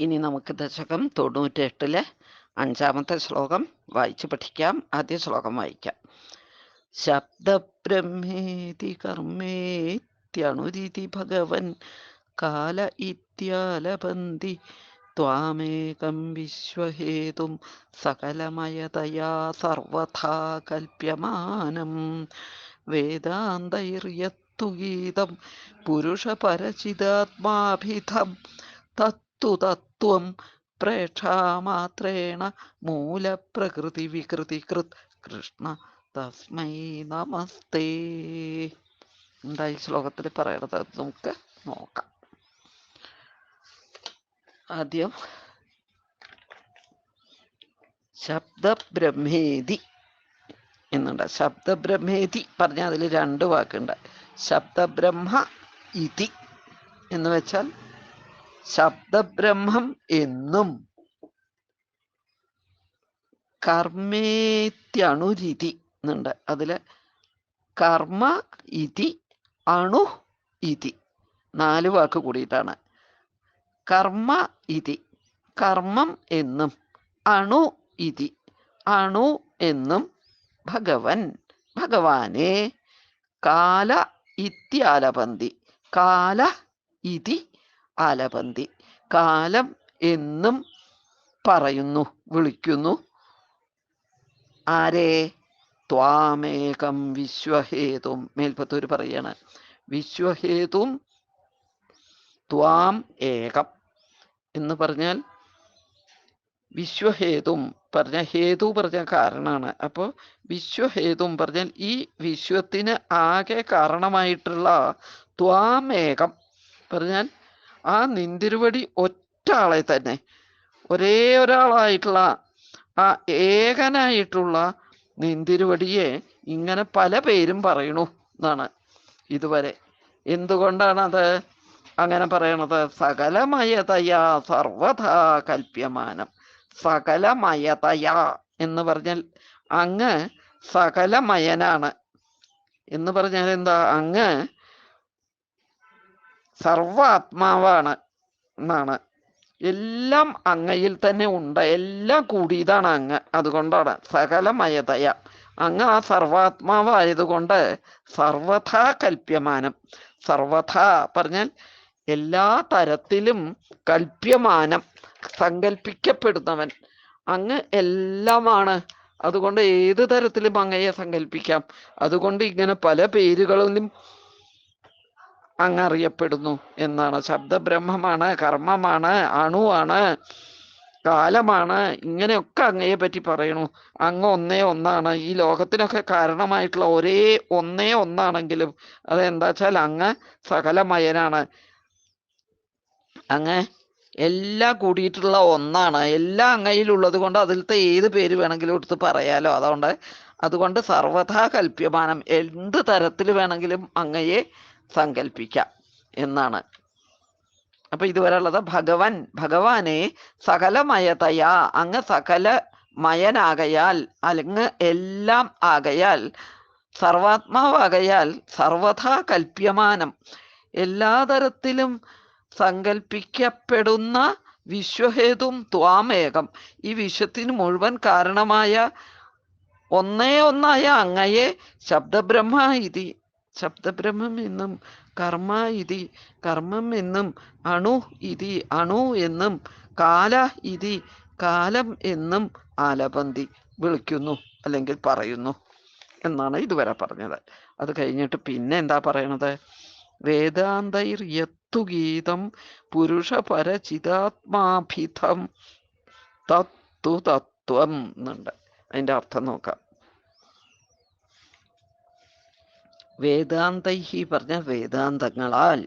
ഇനി നമുക്ക് ദശകം തൊണ്ണൂറ്റെട്ടിലെ അഞ്ചാമത്തെ ശ്ലോകം വായിച്ചു പഠിക്കാം. ആദ്യ ശ്ലോകം വായിക്കാം. ശബ്ദബ്രഹ്മേതി കർമ്മേത്യണുരിതി ഭഗവൻ കാല ഇത്യാലപന്തി ത്വാമേകം വിശ്വഹേതും സകലമയതയാ സർവഥാ കൽപ്യമാനം. വേദാന്തൈര്യത്തു ഗീതം പുരുഷപരചിതാത്മാഭിധം തത്തു തത്വം പ്രേക്ഷാമാത്രേണ മൂലപ്രകൃതി വികൃതികൃത് കൃഷ്ണ തസ്മൈ നമസ്തേ. എന്താ ഈ ശ്ലോകത്തിൽ പറയണത്? നമുക്ക് നോക്കാം. ആദ്യം ശബ്ദബ്രഹ്മേതി എന്നുണ്ട്. ശബ്ദബ്രഹ്മേതി പറഞ്ഞ അതിൽ രണ്ട് വാക്കുണ്ട്. ശബ്ദബ്രഹ്മ ഇതി എന്ന് വെച്ചാൽ ശബ്ദബ്രഹ്മം എന്നും കർമ്മേത്യണുരിതി എന്നുണ്ട്. അതിൽ കർമ്മ ഇതി അണു ഇതി നാല് വാക്ക് കൂടിയിട്ടാണ്. കർമ്മ ഇതി കർമ്മം എന്നും അണു ഇതി അണു എന്നും ഭഗവൻ ഭഗവാനെ കാല ഇത്യാലപന്തി കാല ഇതി ആലപന്തി കാലം എന്നും പറയുന്നു വിളിക്കുന്നു. ആരേ? ത്വാമേകം വിശ്വഹേതും. മേൽപ്പത്തൂർ പറയാണ്. വിശ്വഹേതും ത്വാം ഏകം എന്ന് പറഞ്ഞാൽ വിശ്വഹേതും. പറഞ്ഞ ഹേതു പറഞ്ഞ കാരണമാണ് അപ്പോൾ വിശ്വഹേതും പറഞ്ഞാൽ ഈ വിശ്വത്തിന് ആകെ കാരണമായിട്ടുള്ള ത്വാമേകം പറഞ്ഞാൽ ആ നിന്തിരുവടി ഒറ്റ ആളെ തന്നെ. ഒരേ ഒരാളായിട്ടുള്ള ആ ഏകനായിട്ടുള്ള നിന്തിരുവടിയെ ഇങ്ങനെ പല പേരും പറയണു എന്നാണ് ഇതുവരെ. എന്തുകൊണ്ടാണ് അത് അങ്ങനെ പറയണത്? സകലമയതയാ സർവഥാ കൽപ്യമാനം. സകലമയതയാ എന്ന് പറഞ്ഞാൽ അങ്ങ് സകലമയനാണ്. എന്ന് പറഞ്ഞാൽ എന്താ? അങ്ങ് സർവാത്മാവാണ് എന്നാണ്. എല്ലാം അങ്ങയിൽ തന്നെ ഉണ്ട്. എല്ലാം കൂടിയതാണ് അങ്ങ്. അതുകൊണ്ടാണ് സകലമയതയ. അങ്ങ് ആ സർവാത്മാവായതുകൊണ്ട് സർവഥാ കൽപ്യമാനം. സർവഥാ പറഞ്ഞാൽ എല്ലാ തരത്തിലും കൽപ്യമാനം. സങ്കല്പിക്കപ്പെടുന്നവൻ അങ്ങ് എല്ലാമാണ്. അതുകൊണ്ട് ഏത് തരത്തിലും അങ്ങയെ സങ്കല്പിക്കാം അതുകൊണ്ട് ഇങ്ങനെ പല പേരുകളിലും അങ്ങ് അറിയപ്പെടുന്നു എന്നാണ്. ശബ്ദബ്രഹ്മമാണ് കർമ്മമാണ് അണുവാണ് കാലമാണ് ഇങ്ങനെയൊക്കെ അങ്ങയെ പറ്റി പറയണു. അങ്ങ് ഒന്നേ ഒന്നാണ്. ഈ ലോകത്തിനൊക്കെ കാരണമായിട്ടുള്ള ഒരേ ഒന്നേ ഒന്നാണെങ്കിലും അതെന്താ വെച്ചാൽ അങ്ങ് സകലമയനാണ്. അങ്ങ് എല്ലാം കൂടിയിട്ടുള്ള ഒന്നാണ്. എല്ലാം അങ്ങയിലുള്ളത് കൊണ്ട് അതിലത്തെ ഏത് പേര് വേണമെങ്കിലും എടുത്ത് പറയാലോ. അതുകൊണ്ട് അതുകൊണ്ട് സർവഥാ കൽപ്യമാനം. എന്ത് തരത്തിൽ വേണമെങ്കിലും അങ്ങയെ സങ്കല്പിക്കാം എന്നാണ്. അപ്പൊ ഇതുവരെ ഉള്ളത് ഭഗവൻ ഭഗവാനെ സകലമയതയാ അങ്ങ് സകല മയനാകയാൽ അല്ലെങ്ങ് എല്ലാം ആകയാൽ സർവാത്മാവാകയാൽ സർവഥാ കൽപ്യമാനം എല്ലാ തരത്തിലും സങ്കൽപ്പിക്കപ്പെടുന്ന വിശ്വഹേതും ത്വാമേകം. ഈ വിശ്വത്തിന് മുഴുവൻ കാരണമായ ഒന്നേ ഒന്നായ അങ്ങയെ ശബ്ദബ്രഹ്മ ഇതി ശബ്ദബ്രഹ്മം എന്നും കർമ്മ ഇതി കർമ്മം എന്നും അണു ഇതി അണു എന്നും കാല ഇതി കാലം എന്നും ആലപന്തി വിളിക്കുന്നു അല്ലെങ്കിൽ പറയുന്നു എന്നാണ് ഇതുവരെ പറഞ്ഞത്. അത് കഴിഞ്ഞിട്ട് പിന്നെ എന്താ പറയണത്? വേദാന്തൈർ യത്തു ഗീതം പുരുഷ പരചിതാത്മാഭിധം തത്തു തത്വം എന്നുണ്ട്. അതിന്റെ അർത്ഥം നോക്കാം. വേദാന്തൈഹി പറഞ്ഞ വേദാന്തങ്ങളാൽ.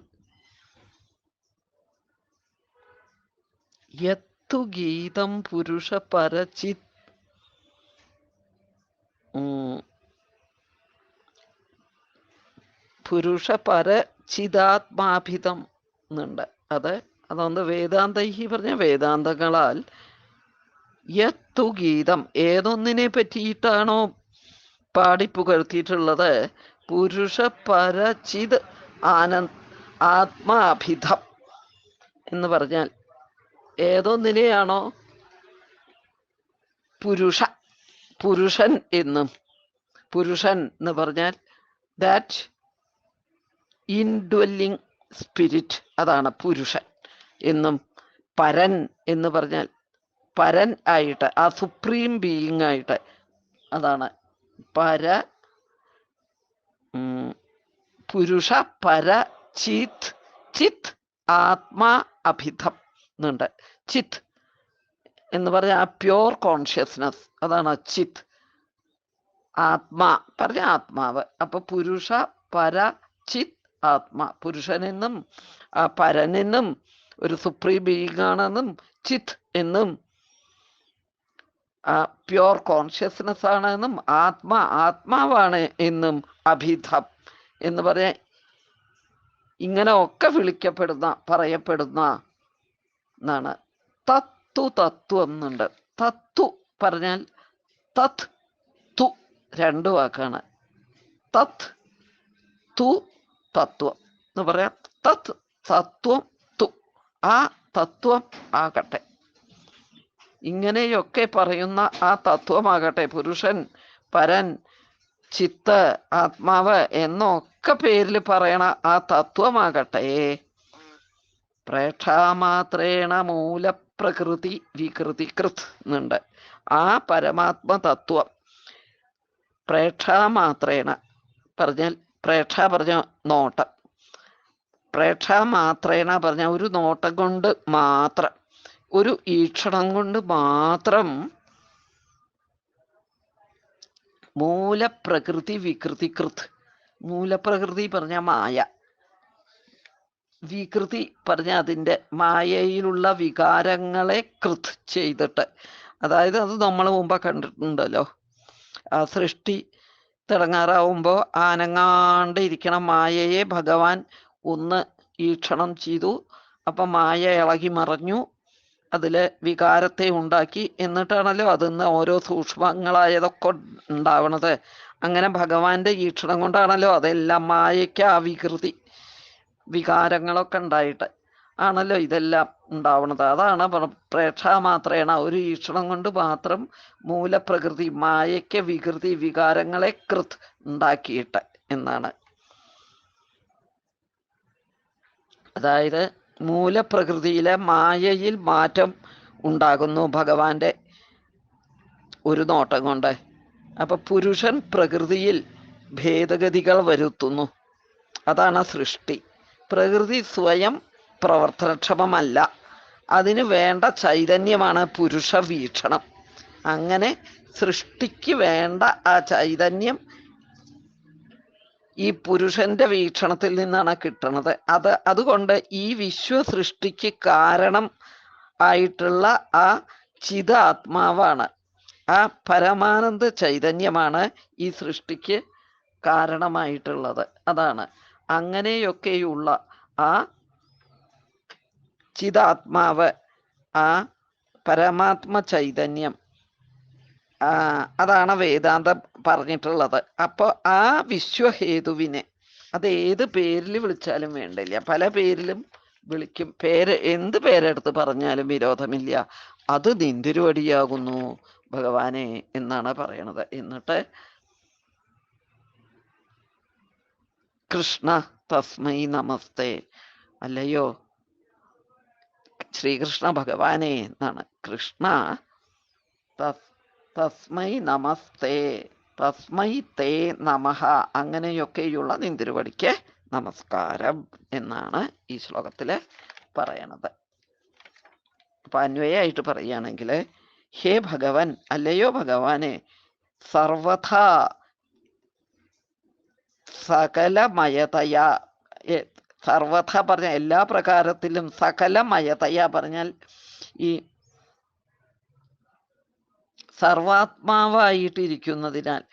യത്തു ഗീതം പുരുഷ പരചിത് പുരുഷ പരചിതാത്മാഭിതം എന്നുണ്ട് അത് അതുകൊണ്ട് വേദാന്തൈഹി പറഞ്ഞ വേദാന്തങ്ങളാൽ. യത്തു ഗീതം ഏതൊന്നിനെ പറ്റിയിട്ടാണോ പാടിപ്പുകഴ്ത്തിയിട്ടുള്ളത്? പുരുഷ പരചിത് ആനന്ദ് ആത്മാഭിധം എന്ന് പറഞ്ഞാൽ ഏതൊന്നിനെയാണോ? പുരുഷ പുരുഷൻ എന്നും. പുരുഷൻ എന്ന് പറഞ്ഞാൽ ദാറ്റ് ഇൻഡ്വെല്ലിംഗ് സ്പിരിറ്റ് അതാണ് പുരുഷൻ എന്നും. പരൻ എന്ന് പറഞ്ഞാൽ പരൻ ആയിട്ട് ആ സുപ്രീം ബീയിങ് ആയിട്ട് അതാണ് പര പുരുഷ പര ചിത് ചിത് ആത്മാ അഭിധം എന്നുണ്ട്. ചിത് എന്ന് പറഞ്ഞ ആ പ്യോർ കോൺഷ്യസ്നസ് അതാണ് ചിത്. ആത്മാ പറഞ്ഞ ആത്മാവ്. അപ്പൊ പുരുഷ പര ചിത് ആത്മാ. പുരുഷനെന്നും ആ പരനെന്നും ഒരു സുപ്രീം ബീയിങ് ആണെന്നും ചിത് എന്നും ആ പ്യോർ കോൺഷ്യസ്നെസ് എന്നും ആത്മ ആത്മാവാണ് എന്നും അഭിധം എന്ന് പറയാൻ ഇങ്ങനെ ഒക്കെ വിളിക്കപ്പെടുന്ന പറയപ്പെടുന്ന എന്നാണ് തത്തു തത്വം എന്നുണ്ട്. തത്തു പറഞ്ഞാൽ തത് തു രണ്ട് വാക്കാണ്. തത് തു തത്വം എന്ന് പറയാം. തത് തത്വം തു. ആ തത്വം ആകട്ടെ. ഇങ്ങനെയൊക്കെ പറയുന്ന ആ തത്വമാകട്ടെ പുരുഷൻ പരൻ ചിത്ത് ആത്മാവ് എന്നൊക്കെ പേരിൽ പറയണ ആ തത്വമാകട്ടെ. പ്രേക്ഷാമാത്രേണ മൂലപ്രകൃതി വികൃതി കൃത് എന്നുണ്ട് ആ പരമാത്മ തത്വം പ്രേക്ഷാമാത്രേണ പറഞ്ഞാൽ പ്രേക്ഷ പറഞ്ഞ നോട്ടം. പ്രേക്ഷാമാത്രേണ പറഞ്ഞ ഒരു നോട്ടം കൊണ്ട് മാത്രം ഒരു ഈക്ഷണം കൊണ്ട് മാത്രം മൂലപ്രകൃതി വികൃതി കൃത് മൂലപ്രകൃതി പറഞ്ഞ മായ. വികൃതി പറഞ്ഞ അതിന്റെ മായയിലുള്ള വികാരങ്ങളെ കൃത് ചെയ്തിട്ട്. അതായത് അത് നമ്മൾ മുമ്പ് കണ്ടിട്ടുണ്ടല്ലോ. ആ സൃഷ്ടി തിളങ്ങാറാവുമ്പോൾ ആനങ്ങാണ്ട് ഇരിക്കണ മായയെ ഭഗവാൻ ഒന്ന് ഈക്ഷണം ചെയ്തു. അപ്പം മായ ഇളകി മറഞ്ഞു. അതിൽ വികാരത്തെ ഉണ്ടാക്കി എന്നിട്ടാണല്ലോ അതിന്ന് ഓരോ സൂക്ഷ്മങ്ങളായതൊക്കെ ഉണ്ടാവണത്. അങ്ങനെ ഭഗവാന്റെ ഈക്ഷണം കൊണ്ടാണല്ലോ അതെല്ലാം മായയ്ക്ക് ആ വികൃതി വികാരങ്ങളൊക്കെ ഉണ്ടായിട്ട് ആണല്ലോ ഇതെല്ലാം ഉണ്ടാവണത്. അതാണ് പ്രേക്ഷ പ്രേക്ഷാമാത്രേണ ഒരു ഈക്ഷണം കൊണ്ട് മാത്രം മൂലപ്രകൃതി മായയ്ക്ക് വികൃതി വികാരങ്ങളെ കൃത് ഉണ്ടാക്കിയിട്ട് എന്നാണ്. അതായത് മൂലപ്രകൃതിയിലെ മായയിൽ മാറ്റം ഉണ്ടാകുന്നു ഭഗവാന്റെ ഒരു നോട്ടം കൊണ്ട്. അപ്പൊ പുരുഷൻ പ്രകൃതിയിൽ ഭേദഗതികൾ വരുത്തുന്നു. അതാണ് സൃഷ്ടി. പ്രകൃതി സ്വയം പ്രവർത്തനക്ഷമമല്ല. അതിന് വേണ്ട ചൈതന്യമാണ് പുരുഷ വീക്ഷണം അങ്ങനെ സൃഷ്ടിക്ക് വേണ്ട ആ ചൈതന്യം ഈ പുരുഷന്റെ വീക്ഷണത്തിൽ നിന്നാണ് കിട്ടുന്നത് അത് അതുകൊണ്ട് ഈ വിശ്വ സൃഷ്ടിക്ക് കാരണം ആയിട്ടുള്ള ആ ചിതാത്മാവാണ് ആ പരമാനന്ദ ചൈതന്യമാണ് ഈ സൃഷ്ടിക്ക് കാരണമായിട്ടുള്ളത്. അതാണ്. അങ്ങനെയൊക്കെയുള്ള ആ ചിതാത്മാവ് ആ പരമാത്മ ചൈതന്യം അതാണ് വേദാന്തം പറഞ്ഞിട്ടുള്ളത്. അപ്പോൾ ആ വിശ്വഹേതുവിനെ അത് ഏത് പേരിൽ വിളിച്ചാലും വേണ്ടില്ല. പല പേരിലും വിളിക്കും. പേര് എന്ത് പേരെടുത്ത് പറഞ്ഞാലും വിരോധമില്ല. അത് നിന്തിരുവടിയാകുന്നു ഭഗവാനെ എന്നാണ് പറയണത്. എന്നിട്ട് കൃഷ്ണ തസ്മൈ നമസ്തേ. അല്ലയോ? ശ്രീകൃഷ്ണ ഭഗവാനെ എന്നാണ്. കൃഷ്ണ തസ് തസ്മൈ നമസ്തേ തസ്മൈ തേ നമഹ അങ്ങനെയൊക്കെയുള്ള നിന്തിരുവടിക്ക് നമസ്കാരം എന്നാണ് ഈ ശ്ലോകത്തിൽ പറയണത്. അപ്പൊ അന്വയായിട്ട് പറയുകയാണെങ്കിൽ ഹേ ഭഗവൻ അല്ലയോ ഭഗവാനെ സർവഥ സകലമയതയ സർവഥ പറഞ്ഞ എല്ലാ പ്രകാരത്തിലും സകലമയതയ പറഞ്ഞാൽ ഈ സർവാത്മാവായിട്ടിരിക്കുന്നതിനാൽ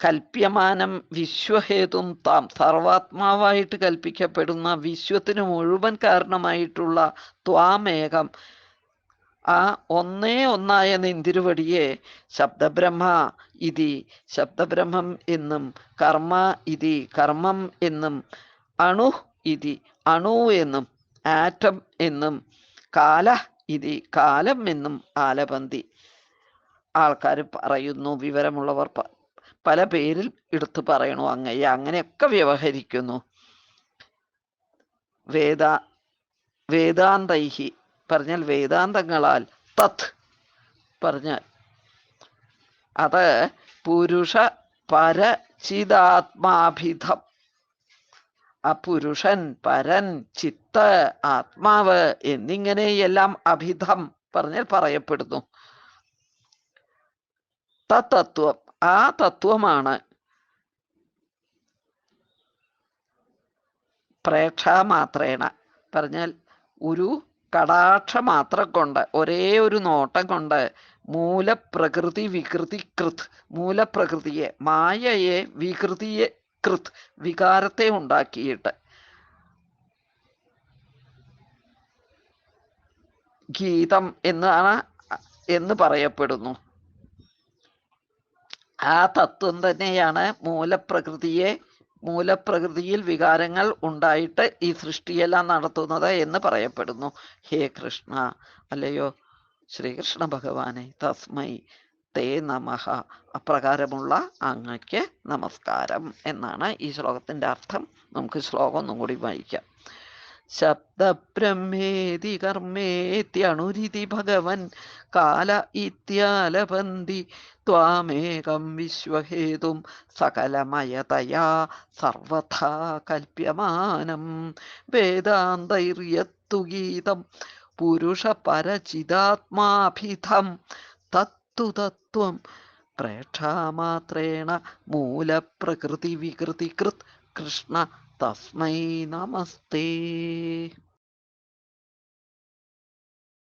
കൽപ്യമാനം വിശ്വഹേതും താം സർവാത്മാവായിട്ട് കൽപ്പിക്കപ്പെടുന്ന വിശ്വത്തിന് മുഴുവൻ കാരണമായിട്ടുള്ള ത്വാമേകം ആ ഒന്നേ ഒന്നായ നിന്തിരുവടിയെ ശബ്ദബ്രഹ്മ ഇതി ശബ്ദബ്രഹ്മം എന്നും കർമ്മ ഇതി കർമ്മം എന്നും അണു ഇതി അണു എന്നും ആറ്റം എന്നും കാല ഇതി കാലം എന്നും ആലപന്തി. ആൾക്കാർ പറയുന്നു വിവരമുള്ളവർ പല പേരിൽ എടുത്തു പറയണു അങ്ങയെ അങ്ങനെയൊക്കെ വ്യവഹരിക്കുന്നു. വേദ വേദാന്തൈഹി പറഞ്ഞാൽ വേദാന്തങ്ങളാൽ തത് പറഞ്ഞാൽ. അത് പുരുഷ പരചിതാത്മാഭിധം ആ പുരുഷൻ പരൻ ചിത്ത് ആത്മാവ് എന്നിങ്ങനെയെല്ലാം അഭിധം പറഞ്ഞാൽ പറയപ്പെടുന്നു. തത്വം. ആ തത്വമാണ് പ്രേക്ഷ പ്രേക്ഷാമാത്രേണ. പറഞ്ഞാൽ ഒരു കടാക്ഷ മാത്രം കൊണ്ട് ഒരേ ഒരു നോട്ടം കൊണ്ട് മൂലപ്രകൃതി വികൃതി കൃത് മൂലപ്രകൃതിയെ മായയെ വികൃതിയെ കൃത് വികാരത്തെ ഉണ്ടാക്കിയിട്ട്. ഗീതം എന്നാണ് എന്ന് പറയപ്പെടുന്നു. ആ തത്വം തന്നെയാണ് മൂലപ്രകൃതിയെ മൂലപ്രകൃതിയിൽ വികാരങ്ങൾ ഉണ്ടായിട്ട് ഈ സൃഷ്ടിയെല്ലാം നടത്തുന്നത് എന്ന് പറയപ്പെടുന്നു. ഹേ കൃഷ്ണ അല്ലയോ? ശ്രീകൃഷ്ണ ഭഗവാനെ തസ്മൈ തേ നമഹ അപ്രകാരമുള്ള അങ്ങയ്ക്ക് നമസ്കാരം എന്നാണ് ഈ ശ്ലോകത്തിന്റെ അർത്ഥം. നമുക്ക് ശ്ലോകം ഒന്നും കൂടി വായിക്കാം. ശബ്ദബ്രഹ്മേതി കർമ്മേത്യണുരിതി ഭഗവൻ കാല ഇത്യാലപന്തി ത്വാമേകം വിശ്വഹേതും സകലമയതയാ സർവഥാ കൽപ്യമാനം. വേദാന്തൈര്യത്തു ഗീതം പുരുഷ പുരുഷപരചിതാത്മാഭിധം തത്തു തത്വം പ്രേക്ഷാമാത്രേണ മൂലപ്രകൃതി വികൃതി കൃത് കൃഷ്ണ തസ്മൈ നമസ്തേ.